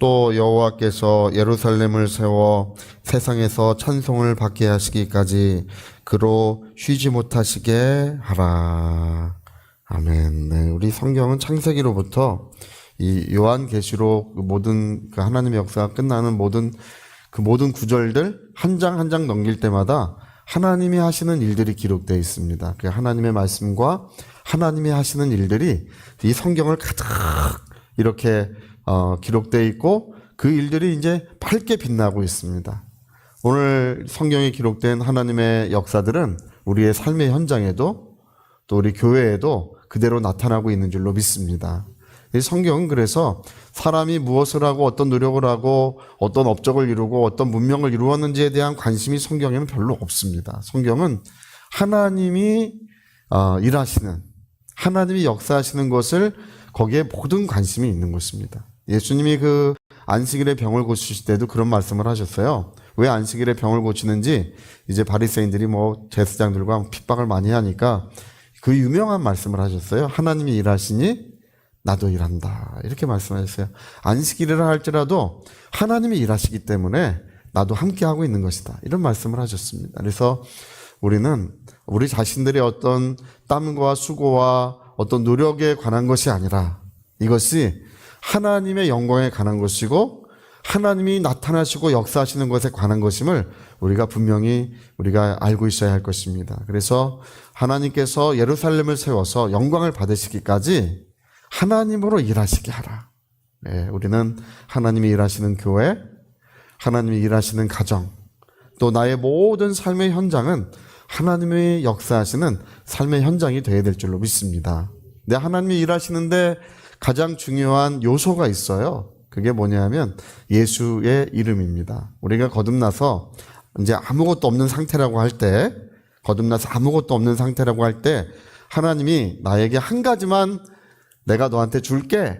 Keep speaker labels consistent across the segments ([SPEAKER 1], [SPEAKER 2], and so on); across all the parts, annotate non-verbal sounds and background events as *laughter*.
[SPEAKER 1] 또 여호와께서 예루살렘을 세워 세상에서 찬송을 받게 하시기까지 그로 쉬지 못하시게 하라. 아멘. 네, 우리 성경은 창세기로부터 이 요한계시록 그 모든 그 하나님의 역사가 끝나는 모든 그 모든 구절들 한 장 한 장 넘길 때마다 하나님이 하시는 일들이 기록되어 있습니다. 그 하나님의 말씀과 하나님이 하시는 일들이 이 성경을 가득 이렇게 어, 기록되어 있고 그 일들이 이제 밝게 빛나고 있습니다. 오늘 성경에 기록된 하나님의 역사들은 우리의 삶의 현장에도 또 우리 교회에도 그대로 나타나고 있는 줄로 믿습니다. 이 성경은 그래서 사람이 무엇을 하고 어떤 노력을 하고 어떤 업적을 이루고 어떤 문명을 이루었는지에 대한 관심이 성경에는 별로 없습니다. 성경은 하나님이 어, 일하시는 하나님이 역사하시는 것을 거기에 모든 관심이 있는 것입니다. 예수님이 그 안식일에 병을 고치실 때도 그런 말씀을 하셨어요. 왜 안식일에 병을 고치는지 이제 바리새인들이 뭐 제사장들과 핍박을 많이 하니까 그 유명한 말씀을 하셨어요. 하나님이 일하시니 나도 일한다. 이렇게 말씀하셨어요. 안식일을 할지라도 하나님이 일하시기 때문에 나도 함께 하고 있는 것이다. 이런 말씀을 하셨습니다. 그래서 우리는 우리 자신들의 어떤 땀과 수고와 어떤 노력에 관한 것이 아니라 이것이 하나님의 영광에 관한 것이고 하나님이 나타나시고 역사하시는 것에 관한 것임을 우리가 분명히 우리가 알고 있어야 할 것입니다. 그래서 하나님께서 예루살렘을 세워서 영광을 받으시기까지 하나님으로 일하시게 하라. 네, 우리는 하나님이 일하시는 교회, 하나님이 일하시는 가정, 또 나의 모든 삶의 현장은 하나님의 역사하시는 삶의 현장이 되어야 될 줄로 믿습니다. 내 하나님이 일하시는데 가장 중요한 요소가 있어요. 그게 뭐냐면 예수의 이름입니다. 우리가 거듭나서 이제 아무것도 없는 상태라고 할 때, 거듭나서 아무것도 없는 상태라고 할 때, 하나님이 나에게 한 가지만 내가 너한테 줄게.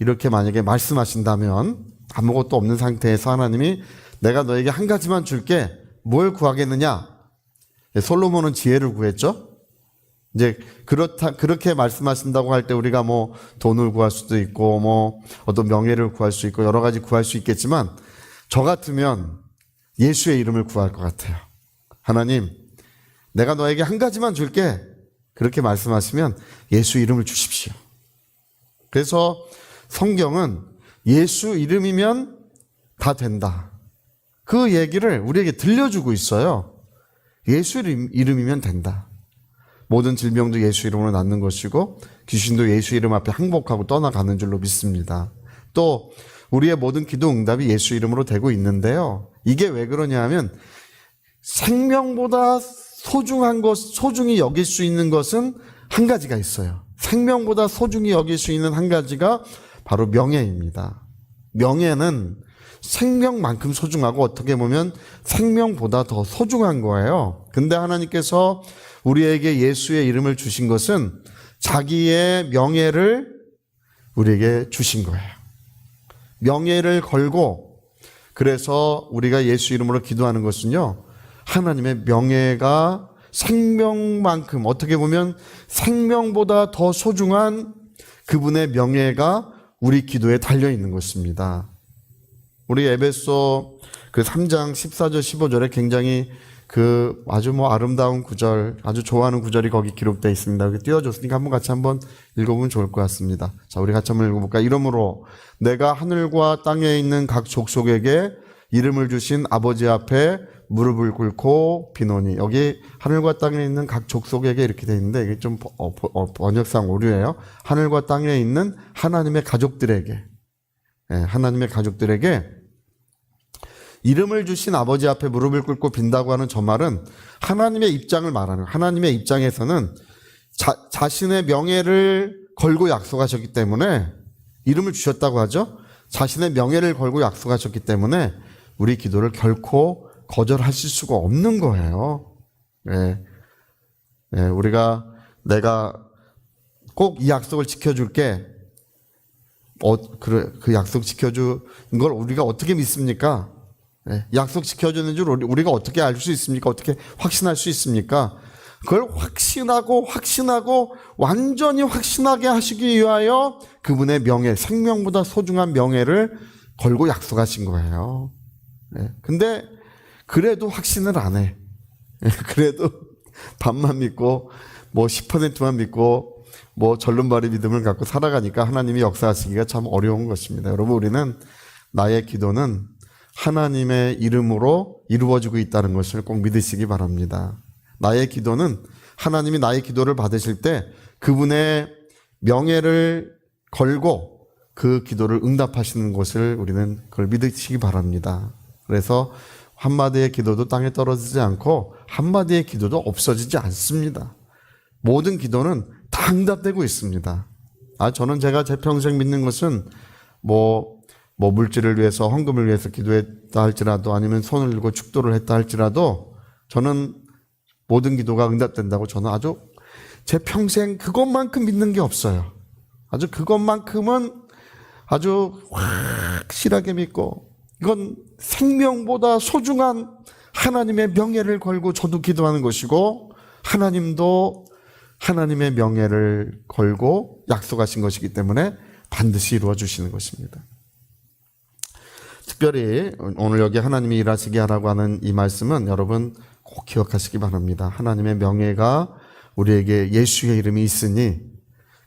[SPEAKER 1] 이렇게 만약에 말씀하신다면 아무것도 없는 상태에서 하나님이 내가 너에게 한 가지만 줄게. 뭘 구하겠느냐? 솔로몬은 지혜를 구했죠. 이제 그렇다 그렇게 말씀하신다고 할 때 우리가 뭐 돈을 구할 수도 있고 뭐 어떤 명예를 구할 수 있고 여러 가지 구할 수 있겠지만 저 같으면 예수의 이름을 구할 것 같아요. 하나님, 내가 너에게 한 가지만 줄게. 그렇게 말씀하시면 예수 이름을 주십시오. 그래서 성경은 예수 이름이면 다 된다. 그 얘기를 우리에게 들려주고 있어요. 예수 이름- 이름이면 된다. 모든 질병도 예수 이름으로 낫는 것이고 귀신도 예수 이름 앞에 항복하고 떠나가는 줄로 믿습니다. 또 우리의 모든 기도 응답이 예수 이름으로 되고 있는데요. 이게 왜 그러냐 하면 생명보다 소중한 것, 소중히 여길 수 있는 것은 한 가지가 있어요. 생명보다 소중히 여길 수 있는 한 가지가 바로 명예입니다. 명예는 생명만큼 소중하고 어떻게 보면 생명보다 더 소중한 거예요. 근데 하나님께서 우리에게 예수의 이름을 주신 것은 자기의 명예를 우리에게 주신 거예요. 명예를 걸고 그래서 우리가 예수 이름으로 기도하는 것은요. 하나님의 명예가 생명만큼 어떻게 보면 생명보다 더 소중한 그분의 명예가 우리 기도에 달려 있는 것입니다. 우리 에베소 그 3장 14절 15절에 굉장히 그 아주 뭐 아름다운 구절, 아주 좋아하는 구절이 거기 기록되어 있습니다. 여기 띄워줬으니까 한번 같이 한번 읽어보면 좋을 것 같습니다. 자, 우리 같이 한번 읽어볼까? 이러므로 내가 하늘과 땅에 있는 각 족속에게 이름을 주신 아버지 앞에 무릎을 꿇고 비노니 여기 하늘과 땅에 있는 각 족속에게 이렇게 돼 있는데 이게 좀 번- 어, 어, 번역상 오류예요. 하늘과 땅에 있는 하나님의 가족들에게 예, 하나님의 가족들에게 이름을 주신 아버지 앞에 무릎을 꿇고 빈다고 하는 저 말은 하나님의 입장을 말하는. 하나님의 입장에서는 자, 자신의 명예를 걸고 약속하셨기 때문에 이름을 주셨다고 하죠. 자신의 명예를 걸고 약속하셨기 때문에 우리 기도를 결코 거절하실 수가 없는 거예요. 예. 예, 우리가 내가 꼭 이 약속을 지켜줄게. 어, 그, 그 약속 지켜주는 걸 우리가 어떻게 믿습니까? 예, 약속 지켜주는 줄 우리- 우리가 어떻게 알 수 있습니까? 어떻게 확신할 수 있습니까? 그걸 확신하고 확신하고 완전히 확신하게 하시기 위하여 그분의 명예, 생명보다 소중한 명예를 걸고 약속하신 거예요. 예. 근데 그래도 확신을 안 해. 예, *laughs* 그래도 반만 믿고 뭐 10%만 믿고 뭐 절름발이 믿음을 갖고 살아가니까 하나님이 역사하시기가 참 어려운 것입니다. 여러분 우리는 나의 기도는 하나님의 이름으로 이루어지고 있다는 것을 꼭 믿으시기 바랍니다. 나의 기도는 하나님이 나의 기도를 받으실 때 그분의 명예를 걸고 그 기도를 응답하시는 것을 우리는 그걸 믿으시기 바랍니다. 그래서 한마디의 기도도 땅에 떨어지지 않고 한마디의 기도도 없어지지 않습니다. 모든 기도는 다 응답되고 있습니다. 아, 저는 제가 제 평생 믿는 것은 뭐, 뭐 물질을 위해서 헌금을 위해서 기도했다 할지라도 아니면 손을 들고 축도를 했다 할지라도 저는 모든 기도가 응답된다고 저는 아주 제 평생 그것만큼 믿는 게 없어요. 아주 그것만큼은 아주 확실하게 믿고 이건 생명보다 소중한 하나님의 명예를 걸고 저도 기도하는 것이고 하나님도 하나님의 명예를 걸고 약속하신 것이기 때문에 반드시 이루어 주시는 것입니다. 특별히 오늘 여기 하나님이 일하시게 하라고 하는 이 말씀은 여러분 꼭 기억하시기 바랍니다. 하나님의 명예가 우리에게 예수의 이름이 있으니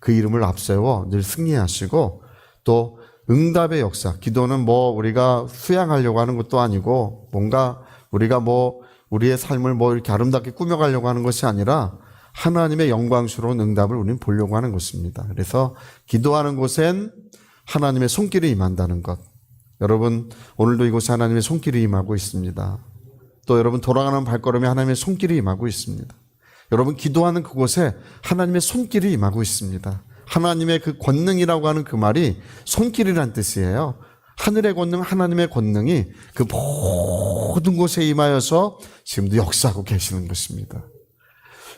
[SPEAKER 1] 그 이름을 앞세워 늘 승리하시고 또 응답의 역사, 기도는 뭐 우리가 수양하려고 하는 것도 아니고 뭔가 우리가 뭐 우리의 삶을 뭐 이렇게 아름답게 꾸며가려고 하는 것이 아니라 하나님의 영광스러운 응답을 우리는 보려고 하는 것입니다. 그래서 기도하는 곳엔 하나님의 손길이 임한다는 것. 여러분, 오늘도 이곳에 하나님의 손길이 임하고 있습니다. 또 여러분, 돌아가는 발걸음에 하나님의 손길이 임하고 있습니다. 여러분, 기도하는 그곳에 하나님의 손길이 임하고 있습니다. 하나님의 그 권능이라고 하는 그 말이 손길이란 뜻이에요. 하늘의 권능, 하나님의 권능이 그 모든 곳에 임하여서 지금도 역사하고 계시는 것입니다.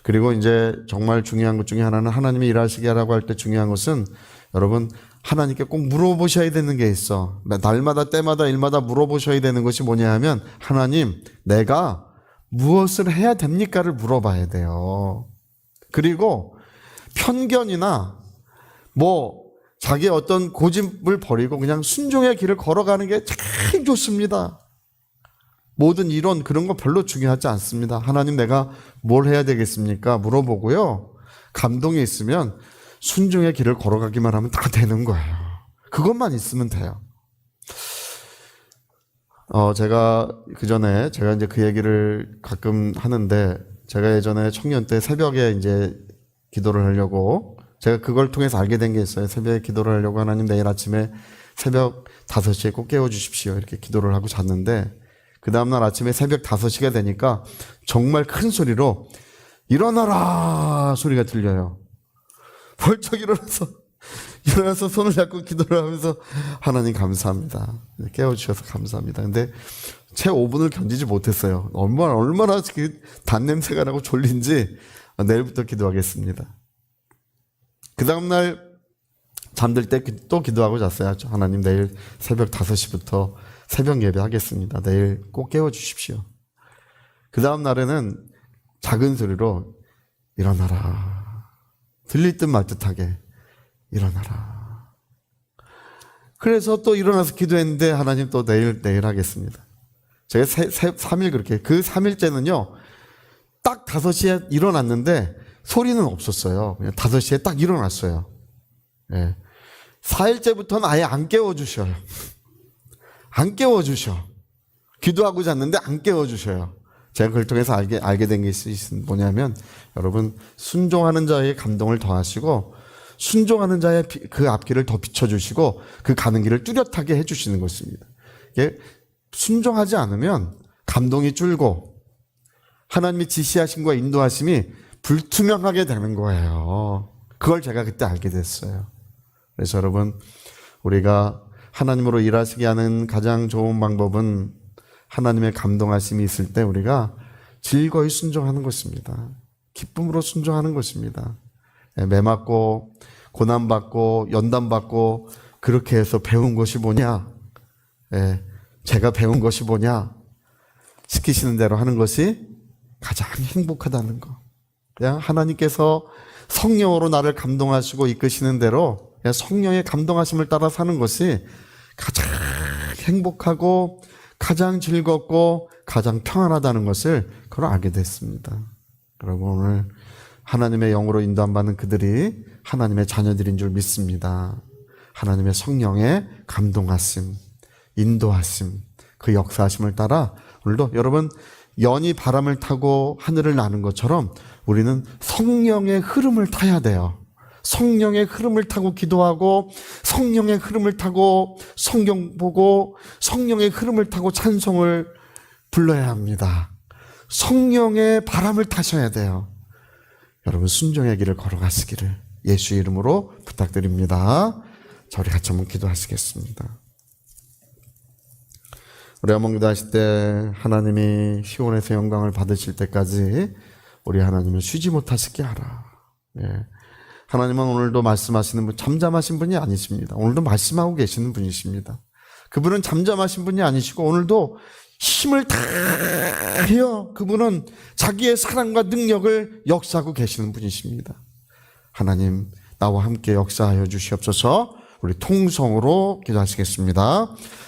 [SPEAKER 1] 그리고 이제 정말 중요한 것 중에 하나는 하나님이 일하시게 하라고 할 때 중요한 것은 여러분 하나님께 꼭 물어보셔야 되는 게 있어. 날마다 때마다 일마다 물어보셔야 되는 것이 뭐냐 하면 하나님 내가 무엇을 해야 됩니까를 물어봐야 돼요. 그리고 편견이나 뭐 자기의 어떤 고집을 버리고 그냥 순종의 길을 걸어가는 게 참 좋습니다. 모든 이론 그런 거 별로 중요하지 않습니다. 하나님 내가 뭘 해야 되겠습니까? 물어보고요. 감동이 있으면 순종의 길을 걸어가기만 하면 다 되는 거예요. 그것만 있으면 돼요. 어, 제가 그 전에 제가 이제 그 얘기를 가끔 하는데 제가 예전에 청년 때 새벽에 이제 기도를 하려고 제가 그걸 통해서 알게 된 게 있어요. 새벽에 기도를 하려고 하나님 내일 아침에 새벽 5시에 꼭 깨워 주십시오. 이렇게 기도를 하고 잤는데 그 다음 날 아침에 새벽 5시가 되니까 정말 큰 소리로 일어나라 소리가 들려요. 벌쩍 일어나서 *laughs* 일어나서 손을 잡고 기도를 하면서 하나님 감사합니다. 깨워주셔서 감사합니다. 근데 채 5분을 견디지 못했어요. 얼마나 얼마나 그 단냄새가 나고 졸린지 내일부터 기도하겠습니다. 그 다음날 잠들 때 또 기도하고 잤어요. 하나님 내일 새벽 5시부터 새벽 예배 하겠습니다. 내일 꼭 깨워 주십시오. 그 다음 날에는 작은 소리로 일어나라. 들릴 듯 말 듯하게 일어나라. 그래서 또 일어나서 기도했는데 하나님 또 내일 내일 하겠습니다. 제가 세, 세, 3일 그렇게 그 3일째는요. 딱 5시에 일어났는데 소리는 없었어요. 그냥 5시에 딱 일어났어요. 예. 4일째부터는 아예 안 깨워주셔요. 안 깨워주셔. 기도하고 잤는데 안 깨워주셔요. 제가 그걸 통해서 알게, 알게 된 게 뭐냐면, 여러분, 순종하는 자의 감동을 더하시고, 순종하는 자의 비- 그 앞길을 더 비춰주시고, 그 가는 길을 뚜렷하게 해주시는 것입니다. 이게 순종하지 않으면 감동이 줄고, 하나님이 지시하신 거와 인도하심이 불투명하게 되는 거예요. 그걸 제가 그때 알게 됐어요. 그래서 여러분, 우리가 하나님으로 일하시게 하는 가장 좋은 방법은 하나님의 감동하심이 있을 때 우리가 즐거이 순종하는 것입니다. 기쁨으로 순종하는 것입니다. 예, 매 맞고, 고난 받고, 연단 받고, 그렇게 해서 배운 것이 뭐냐? 예, 제가 배운 것이 뭐냐? 시키시는 대로 하는 것이 가장 행복하다는 거. 그냥 하나님께서 성령으로 나를 감동하시고 이끄시는 대로 성령의 감동하심을 따라 사는 것이 가장 행복하고 가장 즐겁고 가장 평안하다는 것을 그걸 알게 됐습니다. 그리고 오늘 하나님의 영으로 인도함받는 그들이 하나님의 자녀들인 줄 믿습니다. 하나님의 성령의 감동하심, 인도하심, 그 역사하심을 따라 오늘도 여러분 연이 바람을 타고 하늘을 나는 것처럼 우리는 성령의 흐름을 타야 돼요. 성령의 흐름을 타고 기도하고 성령의 흐름을 타고 성경 보고 성령의 흐름을 타고 찬송을 불러야 합니다. 성령의 바람을 타셔야 돼요. 여러분 순종의 길을 걸어가시기를 예수 이름으로 부탁드립니다. 저리 같이 한번 기도하시겠습니다. 우리 한번 기도하실 때 하나님이 시온에서 영광을 받으실 때까지 우리 하나님을 쉬지 못하시게 하라. 예. 하나님은 오늘도 말씀하시는 분, 잠잠하신 분이 아니십니다. 오늘도 말씀하고 계시는 분이십니다. 그분은 잠잠하신 분이 아니시고 오늘도 힘을 다하여 그분은 자기의 사랑과 능력을 역사하고 계시는 분이십니다. 하나님 나와 함께 역사하여 주시옵소서. 우리 통성으로 기도하시겠습니다.